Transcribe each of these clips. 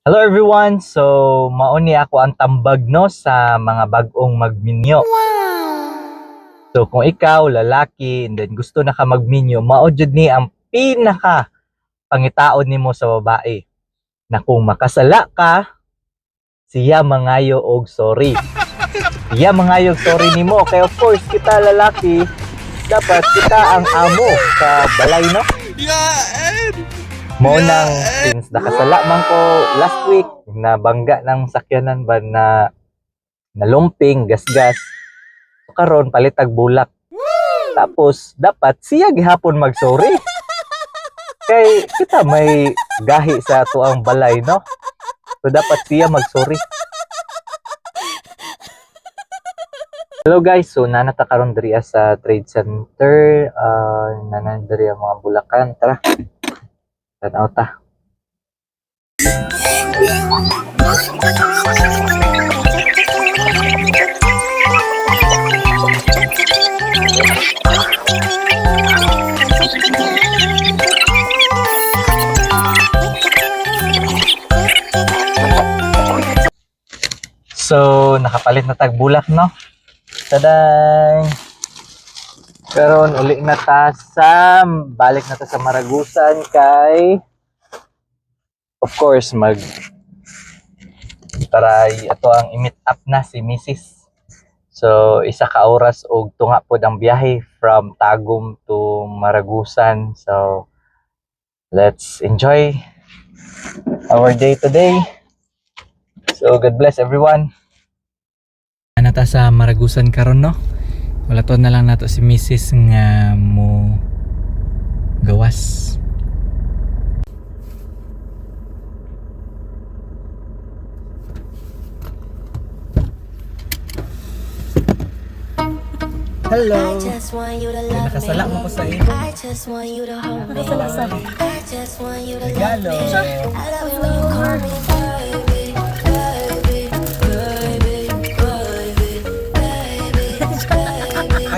Hello everyone! So, mauni ako ang tambag no sa mga bagong magminyo. So, kung ikaw, lalaki, and then gusto na ka magminyo, maudjud ni ang pinaka pangitaon nimo sa babae. Na kung makasala ka, siya mangayo og sorry. Siya mangayo og sorry nimo. Kaya of course, kita lalaki, dapat kita ang amo sa balay no? Mo nang since nakasala man ko last week na bangga ng sakyanan ba na nalumping gasgas. So, karon palitag bulak. Tapos dapat siya gihapon magsorry. Kay kita may gahi sa tuang balay no? So dapat siya magsorry. Hello guys, so nanata karon diri sa trade center, uh, nanan diri ang mga bulakan. Tara. Tanaw ta. So, nakapalit na tag bulak, no? Taday! Karon uli na ta sa balik na ta sa Maragusan kay of course mag taray ato ang i-meet up na si Mrs. So isa ka oras og tunga pod ang biyahe from Tagum to Maragusan. So let's enjoy our day today. So God bless everyone. Ana ta sa Maragusan karon no? Wala to na lang nato si Mrs. nga mo gawas. Hello. I just want you to love Nakasala mo ko sa iyo. I just want you to hold me. Nakasala sa- I just want you to love Regalo. me.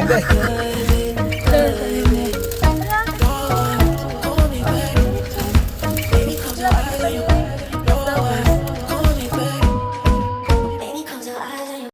在